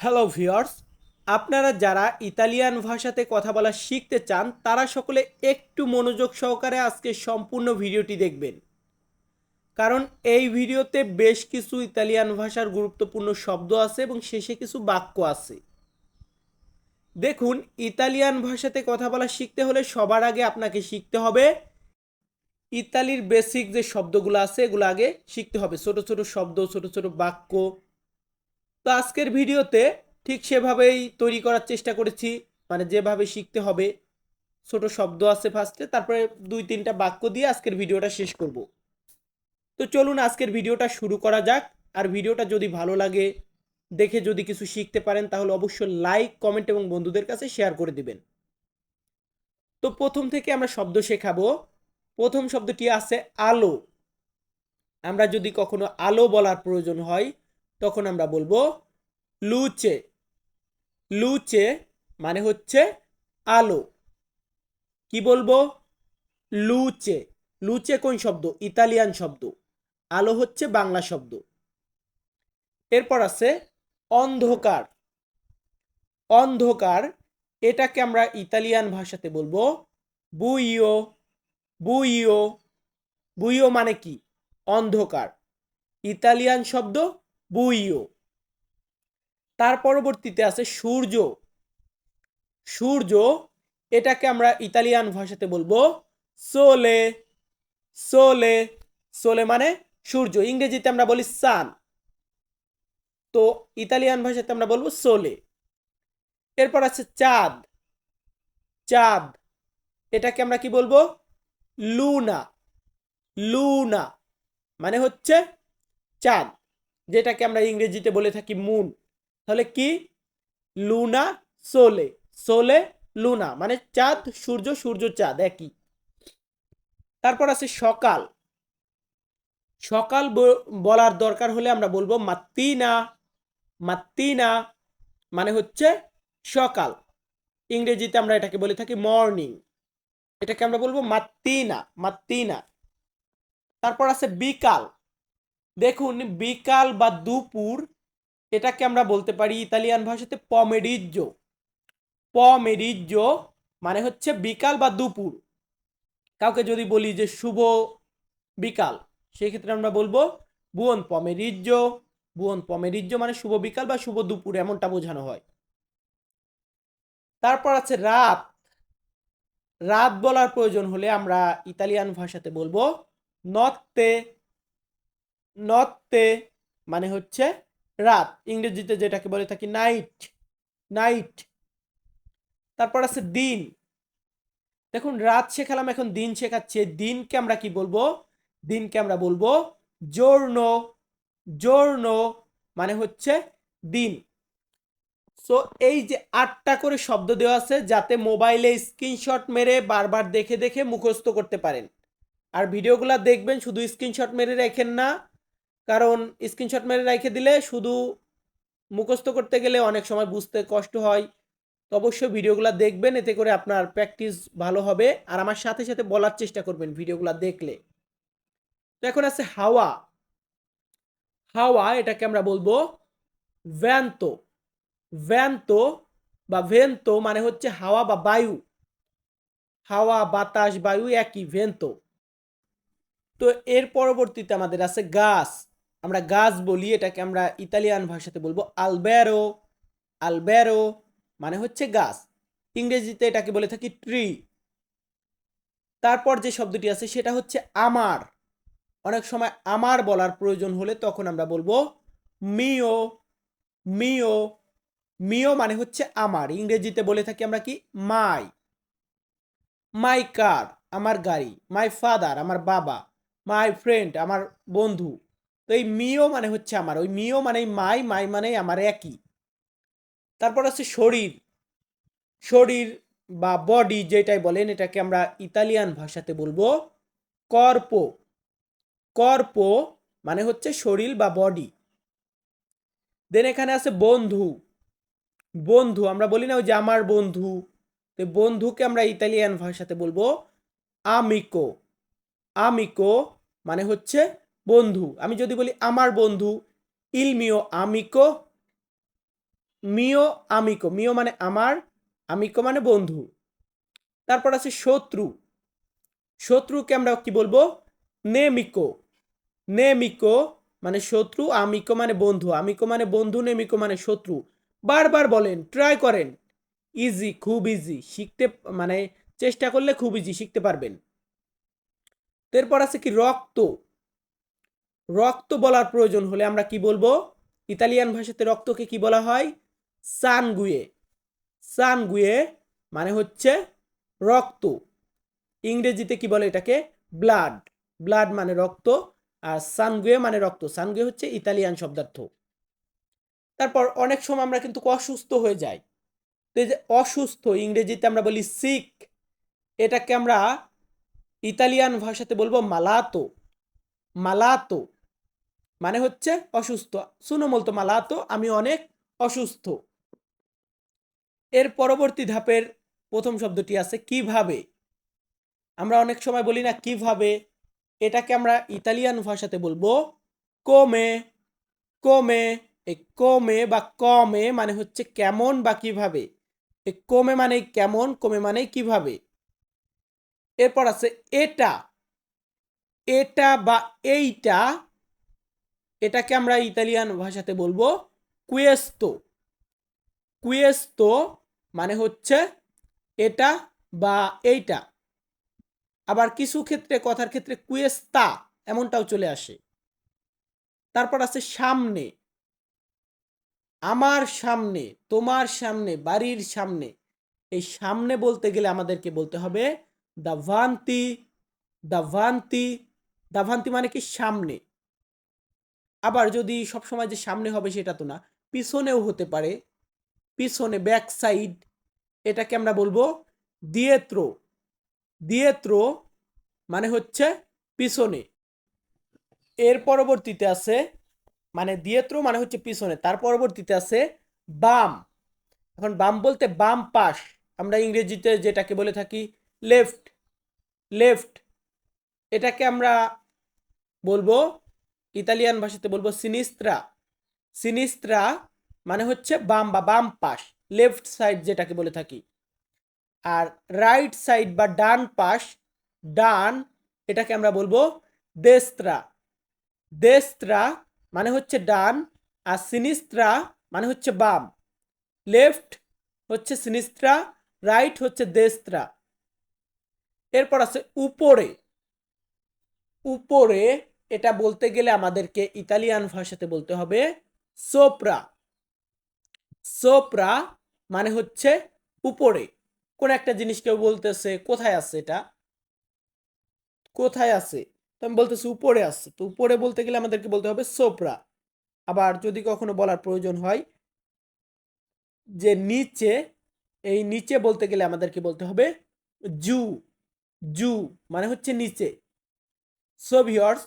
Hello viewers আপনারা যারা Italian ভাষাতে কথা বলা শিখতে চান, তারা সকলে একটু মনোযোগ সহকারে আজকে সম্পূর্ণ ভিডিওটি দেখবেন। কারণ এই ভিডিওতে বেশ কিছু ইতালিয়ান ভাষার গুরুত্বপূর্ণ শব্দ আছে এবং শেষে কিছু বাক্য আছে। দেখুন, ইতালিয়ান ভাষাতে কথা বলা শিখতে হলে সবার আগে আপনাকে শিখতে হবে ইতালির বেসিক যে শব্দগুলো আছে, এগুলো আগে শিখতে হবে। ছোট ছোট শব্দ, ছোট ছোট বাক্য তো আজকের ভিডিওতে ঠিক সেভাবেই তৈরি করার চেষ্টা করেছি মানে যেভাবে শিখতে হবে। ছোট শব্দ আছে ফার্স্টে তারপরে দুই তিনটা বাক্য দিয়ে আজকের ভিডিওটা শেষ করব। তো চলুন আজকের ভিডিওটা শুরু করা যাক। আর ভিডিওটা যদি ভালো লাগে, দেখে যদি কিছু শিখতে পারেন, তাহলে অবশ্যই লাইক কমেন্ট এবং বন্ধুদের কাছে শেয়ার করে দিবেন। তো প্রথম থেকে আমরা শব্দ শেখাবো। প্রথম শব্দটি আছে আলো। আমরা যদি কখনো আলো বলার প্রয়োজন হয়, তখন আমরা বলব লুচে। লুচে মানে হচ্ছে আলো। কি বলব? লুচে। লুচে কোন শব্দ? ইতালিয়ান শব্দ। আলো হচ্ছে বাংলা শব্দ। এরপর আছে অন্ধকার। অন্ধকার, এটাকে আমরা ইতালিয়ান ভাষাতে বলব বুইও বুইও বুইও মানে কি? অন্ধকার। ইতালিয়ান শব্দ বুইও তার পরবর্তীতে আছে সূর্য। সূর্য, এটাকে আমরা ইতালিয়ান ভাষাতে বলব সোলে। সোলে সোলে মানে সূর্য। ইংরেজিতে আমরা বলি সান তো ইতালিয়ান ভাষাতে আমরা বলব সোলে। এরপর আছে চাঁদ। চাঁদ, এটাকে আমরা কি বলব? লুনা। লুনা মানে হচ্ছে চাঁদ, যেটাকে আমরা ইংরেজিতে বলে থাকি মুন তাহলে কি? লুনা, সোলে। সোলে, লুনা মানে চাঁদ, সূর্য সূর্য, চাঁদ, একই। তারপর আছে সকাল। সকাল বলার দরকার হলে আমরা বলব মাত্তিনা। মাত্তিনা মানে হচ্ছে সকাল। ইংরেজিতে আমরা এটাকে বলে থাকি মর্নিং। এটাকে আমরা বলব মাত্তিনা মাত্তিনা। তারপর আছে বিকাল। দেখুন, বিকাল বা দুপুর এটাকে আমরা বলতে পারি ইতালিয়ান ভাষাতে পমেরিজ্জো পমেরিজ্জো মানে হচ্ছে বিকাল বা দুপুর। কাউকে যদি বলি যে শুভ বিকাল সেই ক্ষেত্রে আমরা বলব বুয়ন পমেরিজ্জো বুয়ন পমেরিজ্জো মানে শুভ বিকাল বা শুভ দুপুর এমনটা বোঝানো হয়। তারপর আছে রাত। রাত বলার প্রয়োজন হলে আমরা ইতালিয়ান ভাষাতে বলব নত্তে। নত্তে মানে হচ্ছে রাত, ইংরেজিতে যেটাকে বলে থাকি নাইট নাইট তারপর আছে দিন। দেখুন, রাত শেখালাম, এখন দিন শেখাচ্ছে। দিনকে আমরা কি বলব? দিনকে আমরা বলব জোর্ণ জোর্ণ মানে হচ্ছে দিন। সো এই যে আটটা করে শব্দ দেওয়া আছে, যাতে মোবাইলে স্ক্রিনশট মেরে বারবার দেখে দেখে মুখস্থ করতে পারেন। আর ভিডিওগুলো দেখবেন, শুধু স্ক্রিনশট মেরে রেখেন না কারণ স্ক্রিনশট মেরে রেখে দিলে শুধু মুখস্থ করতে গেলে অনেক সময় বুঝতে কষ্ট হয়। তো অবশ্যই ভিডিওগুলো দেখবেন, এতে করে আপনার প্র্যাকটিস ভালো হবে। আর আমার সাথে সাথে বলার চেষ্টা করবেন ভিডিওগুলো দেখলে। তো এখন আছে হাওয়া। হাওয়া, এটাকে আমরা বলব ভ্যান্তো ভ্যান্তো বা ভেন্তো মানে হচ্ছে হাওয়া বা বায়ু। হাওয়া, বাতাস, বায়ু একই ভেন্তো তো এর পরবর্তীতে আমাদের আছে গাছ। আমরা গাছ বলি, এটাকে আমরা ইতালিয়ান ভাষাতে বলব আলবেরো আলবেরো মানে হচ্ছে গাছ। ইংরেজিতে এটাকে বলে থাকি ট্রি তারপর যে শব্দটি আছে, সেটা হচ্ছে আমার। অনেক সময় আমার বলার প্রয়োজন হলে তখন আমরা বলব মিও মিও মিও মানে হচ্ছে আমার। ইংরেজিতে বলে থাকি আমরা কি? মাই মাই কার আমার গাড়ি। মাই ফাদার আমার বাবা। মাই ফ্রেন্ড আমার বন্ধু। তো এই মিও মানে হচ্ছে আমার, ওই মিও মানে মাই মাই মানে আমার একই। তারপর আছে শরীর। শরীর বা বডি যেটাই বলেন, এটাকে আমরা ইতালিয়ান ভাষাতে বলব কর্প কর্প মানে হচ্ছে শরীর বা বডি দেন এখানে আছে বন্ধু। বন্ধু, আমরা বলি না ওই যে আমার বন্ধু। তো বন্ধুকে আমরা ইতালিয়ান ভাষাতে বলব আমিকো আমিকো মানে হচ্ছে বন্ধু। আমি যদি বলি আমার বন্ধু ইলমিও আমিকো, মিও আমিকো। মিও মানে আমার, আমিকো মানে বন্ধু। তারপর আছে শত্রু। শত্রুকে আমরা কি বলব? নেমিকো। নেমিকো মানে শত্রু, আমিকো মানে বন্ধু। আমিকো মানে বন্ধু, নেমিকো মানে শত্রু। বারবার বলেন, ট্রাই করেন। ইজি, খুব ইজি। শিখতে মানে চেষ্টা করলে খুব ইজি, শিখতে পারবেন। এরপর আছে কি রক্ত। রক্ত বলার প্রয়োজন হলে আমরা কি বলব? ইতালিয়ান ভাষাতে রক্তকে কি বলা হয়? সানগুয়ে। সানগুয়ে মানে হচ্ছে রক্ত। ইংরেজিতে কি বলে এটাকে? ব্লাড। ব্লাড মানে রক্ত আর সানগুয়ে মানে রক্ত। সানগুয়ে হচ্ছে ইতালিয়ান শব্দার্থ। তারপর অনেক সময় আমরা কিন্তু অসুস্থ হয়ে যাই। তো যে অসুস্থ, ইংরেজিতে আমরা বলি সিক এটাকে আমরা ইতালিয়ান ভাষাতে বলব মালাতো। মালাতো। মানে হচ্ছে অসুস্থ। শুনো বলতো মালাতো, আমি অনেক অসুস্থ। এর পরবর্তী ধাপের প্রথম শব্দটি আছে, কীভাবে? আমরা অনেক সময় বলি না, কীভাবে? এটাকে আমরা ইতালিয়ান ভাষাতে বলব, কোমে কোমে এই কোমে বা কমে মানে হচ্ছে কেমন বা কীভাবে? এই কোমে মানে কেমন, কোমে মানে কীভাবে? এরপর আছে, এটা এটা বা এইটা এটাকে আমরা ইতালিয়ান ভাষাতে বলব কুয়েস্তো কুয়েস্তো মানে হচ্ছে এটা বা এইটা। আবার কিছু ক্ষেত্রে, কথার ক্ষেত্রে কুয়েস্তা এমনটাও চলে আসে। তারপর আছে সামনে। আমার সামনে, তোমার সামনে, বাড়ির সামনে। এই সামনে বলতে গেলে আমাদেরকে বলতে হবে দাভান্তি দাভান্তি। দাভান্তি মানে কি? সামনে। আবার যদি সবসময় যে সামনে হবে সেটা তো না, পিছনেও হতে পারে। পিছনে ব্যাক সাইড এটাকে আমরা বলব দিয়েত্র দিয়েত্র মানে হচ্ছে পিছনে। এর পরবর্তীতে আছে মানে দিয়েত্র মানে হচ্ছে পিছনে। তার পরবর্তীতে আছে বাম। এখন বাম বলতে বাম পাশ। আমরা ইংরেজিতে যেটাকে বলে থাকি লেফট লেফট এটাকে আমরা বলব ইতালিয়ান ভাষাতে বলব সিনিস্ত্রা সিনিস্ত্রা মানে হচ্ছে বাম বা বাম পাশ লেফট সাইড যেটাকে বলে থাকি। আর রাইট সাইড বা ডান পাশ, ডান এটাকে আমরা বলব দেস্ত্রা দেস্ত্রা মানে হচ্ছে ডান, আর সিনিস্ত্রা মানে হচ্ছে বাম। লেফট হচ্ছে সিনিস্ত্রা রাইট হচ্ছে দেস্ত্রা এরপর আছে উপরে। উপরে এটা বলতে গেলে আমাদেরকে ইতালিয়ান ভাষাতে বলতে হবে সোপ্রা সোপ্রা মানে হচ্ছে উপরে। কোন একটা জিনিস কেউ বলতেছে, কোথায় আছে এটা? কোথায় আছে? তো আমি বলতেছি, উপরে আছে। তো উপরে বলতে গেলে আমাদেরকে বলতে হবে সোপ্রা আবার যদি কখনো বলার প্রয়োজন হয়, যে নিচে, এই নিচে বলতে গেলে আমাদেরকে বলতে হবে জু। জু মানে হচ্ছে নিচে। সো ভিওর্স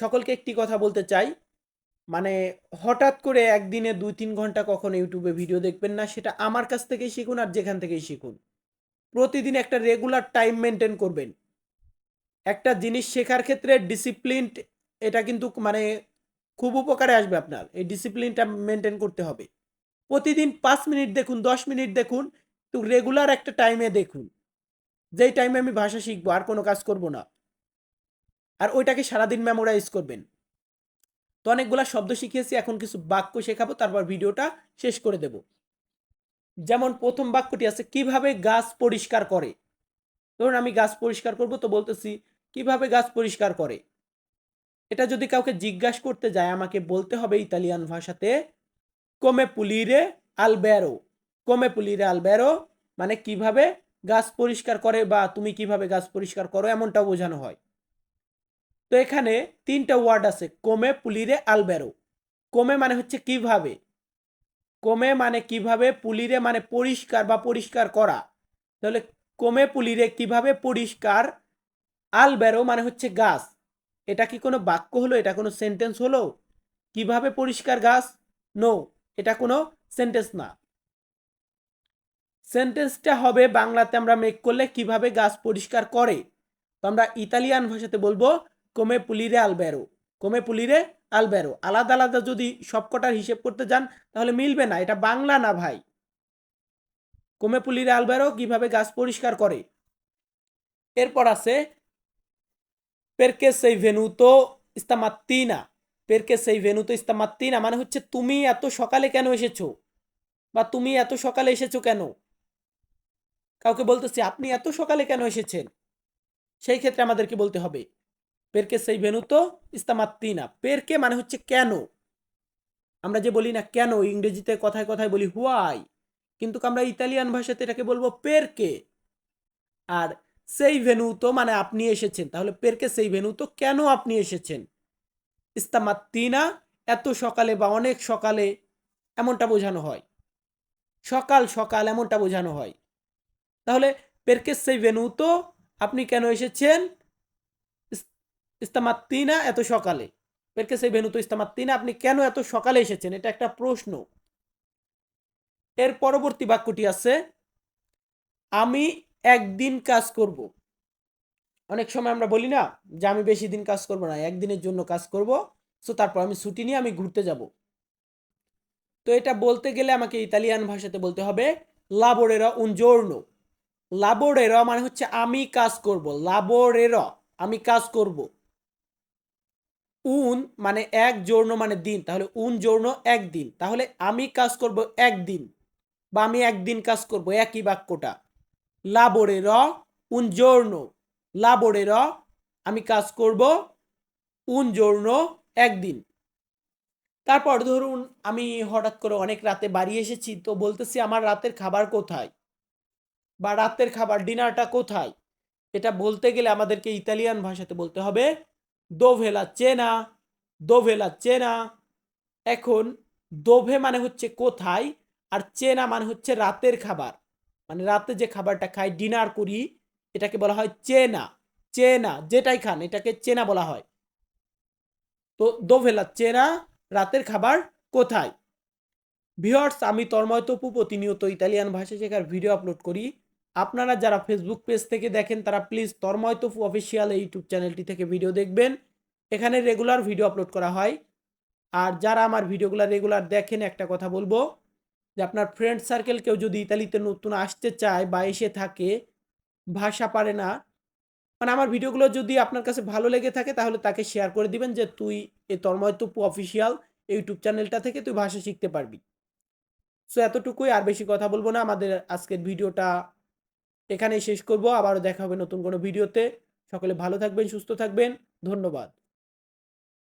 সকলকে একটি কথা বলতে চাই। মানে হঠাৎ করে একদিনে দুই তিন ঘণ্টা কখনো ইউটিউবে ভিডিও দেখবেন না, সেটা আমার কাছ থেকেই শিখুন আর যেখান থেকেই শিখুন। প্রতিদিন একটা রেগুলার টাইম মেনটেন করবেন। একটা জিনিস শেখার ক্ষেত্রে ডিসিপ্লিন এটা কিন্তু মানে খুব উপকারে আসবে আপনার। এই ডিসিপ্লিনটা মেনটেন করতে হবে। প্রতিদিন পাঁচ মিনিট দেখুন, দশ মিনিট দেখুন তো রেগুলার একটা টাইমে দেখুন। যেই টাইমে আমি ভাষা শিখব, আর কোনো কাজ করব না। আর ওইটাকে সারাদিন মেমোরাইজ করবেন। তো অনেকগুলা শব্দ শিখিয়েছি, এখন কিছু বাক্য শেখাবো, তারপর ভিডিওটা শেষ করে দেব। যেমন প্রথম বাক্যটি আছে, কীভাবে গাছ পরিষ্কার করে? ধরুন আমি গাছ পরিষ্কার করব, তো বলতেছি, কীভাবে গাছ পরিষ্কার করে? এটা যদি কাউকে জিজ্ঞাসা করতে যায়, আমাকে বলতে হবে ইতালিয়ান ভাষাতে কোমে পুলিরে আলবেরো কোমে পুলিরে আলবেরো মানে কীভাবে গাছ পরিষ্কার করে বা তুমি কীভাবে গাছ পরিষ্কার করো, এমনটাও বোঝানো হয়। তো এখানে তিনটা ওয়ার্ড আছে, কোমে, পুলিরে, আলবেরো। কোমে মানে হচ্ছে কীভাবে? কোমে মানে কীভাবে? পুলিরে মানে পরিষ্কার বা পরিষ্কার করা। তাহলে কোমে, পুলিরে কীভাবে পরিষ্কার? আলবেরো মানে হচ্ছে গাছ। এটা কি কোনো বাক্য হলো? এটা কোনো সেন্টেন্স হলো? কীভাবে পরিষ্কার গাছ? নো এটা কোনো সেন্টেন্স না। সেন্টেন্সটা হবে বাংলাতে আমরা মেক করলে কীভাবে গাছ পরিষ্কার করে? তো আমরা ইতালিয়ান ভাষাতে বলব কোমে পুলিরে আলবেরো, কমে পুলিরে আলবেরো। আলাদা আলাদা যদি সবকটার হিসেব করতে যান, তাহলে মিলবে না, এটা বাংলা না ভাই। কমে পুলিরে আলবেরো কীভাবে গাছ পরিষ্কার করে? এরপর আছে পেরকে সেই ভেনুতো ইস্তামাত্তিনা? পেরকে সেই ভেনুতো ইস্তামাত্তিনা? মানে হচ্ছে, তুমি এত সকালে কেন এসেছ? বা, তুমি এত সকালে এসেছ কেন? কাউকে বলতেছি, আপনি এত সকালে কেন এসেছেন? সেই ক্ষেত্রে আমাদেরকে বলতে হবে। পেরকে সেই ভেনুতো ইস্তামাত্তিনা পেরকে মানে হচ্ছে কেন? আমরা যে বলি না কেন, ইংরেজিতে কথায় কথায় বলি হুয়াই কিন্তু আমরা ইতালিয়ান ভাষাতে এটাকে বলব পেরকে আর সেই ভেনু তো মানে আপনি এসেছেন, তাহলে পেরকে সেই ভেনু তো কেন আপনি এসেছেন? ইস্তামাত্তিনা এত সকালে বা অনেক সকালে এমনটা বোঝানো হয়। সকাল সকাল এমনটা বোঝানো হয়। তাহলে পেরকে সেই ভেনু তো আপনি কেন এসেছেন? ইস্তামাত্তিনা এত সকালে? পেরকে সেই ভেনু তো ইস্তামাত্তিনা আপনি কেন এত সকালে এসেছেন? এটা একটা প্রশ্ন। এর পরবর্তী বাক্যটি আছে, আমি একদিন কাজ করব। অনেক সময় আমরা বলি না যে আমি বেশি দিন কাজ করব না, একদিনের জন্য কাজ করব, সো তারপর আমি ছুটি নিয়ে আমি ঘুরতে যাব। তো এটা বলতে গেলে আমাকে ইতালিয়ান ভাষাতে বলতে হবে লাবোরেরা উন জোর্নো লাবোরেরা মানে হচ্ছে আমি কাজ করব লাবোরেরা আমি কাজ করব। উন মানে এক জোর্ণ মানে দিন, তাহলে উন জোর্ণ একদিন তাহলে আমি কাজ করব একদিন বা আমি একদিন কাজ করব একই বাক্যটা। লাবরে র, উন জোর্ণ র, আমি কাজ করব উন জোর্ণ একদিন তারপর ধরুন আমি হঠাৎ করে অনেক রাতে বাড়ি এসেছি, তো বলতেছি আমার রাতের খাবার কোথায়? বা রাতের খাবার, ডিনারটা কোথায়? এটা বলতে গেলে আমাদেরকে ইতালিয়ান ভাষাতে বলতে হবে দোভেলা চেনা দোভেলা চেনা এখন দোভে মানে হচ্ছে কোথায় আর চেনা মানে হচ্ছে রাতের খাবার। মানে রাতে যে খাবারটা খাই, ডিনার করি, এটাকে বলা হয় চেনা। চেনা, যেটাই খান, এটাকে চেনা বলা হয়। তো দোভেলা চেনা রাতের খাবার কোথায়? ভিওয়ার্স আমি তন্ময় তপু, প্রতিনিয়ত ইতালিয়ান ভাষা শেখার ভিডিও আপলোড করি। আপনারা যারা ফেসবুক পেজ থেকে দেখেন, তারা please Tanmoy Topu official YouTube চ্যানেলটি থেকে ভিডিও দেখবেন। এখানে রেগুলার ভিডিও আপলোড করা হয়। আর যারা আমার ভিডিওগুলো রেগুলার দেখেন, একটা কথা বলব, যে আপনার ফ্রেন্ড সার্কেল কেউ যদি ইতালিতে নতুন আসতে চায় বা এসে থাকে, ভাষা পারে না মানে আমার ভিডিওগুলো যদি আপনার কাছে ভালো লেগে থাকে, তাহলে তাকে শেয়ার করে দিবেন যে, তুই এই তন্ময় তপু অফিসিয়াল ইউটিউব চ্যানেলটা থেকে তুই ভাষা শিখতে পারবি। সো এতটুকুই, আর বেশি কথা বলব না। আমাদের আজকের ভিডিওটা এখানেই শেষ করব। আবারও দেখা হবে নতুন কোনো ভিডিওতে। সকলে ভালো থাকবেন, সুস্থ থাকবেন। ধন্যবাদ।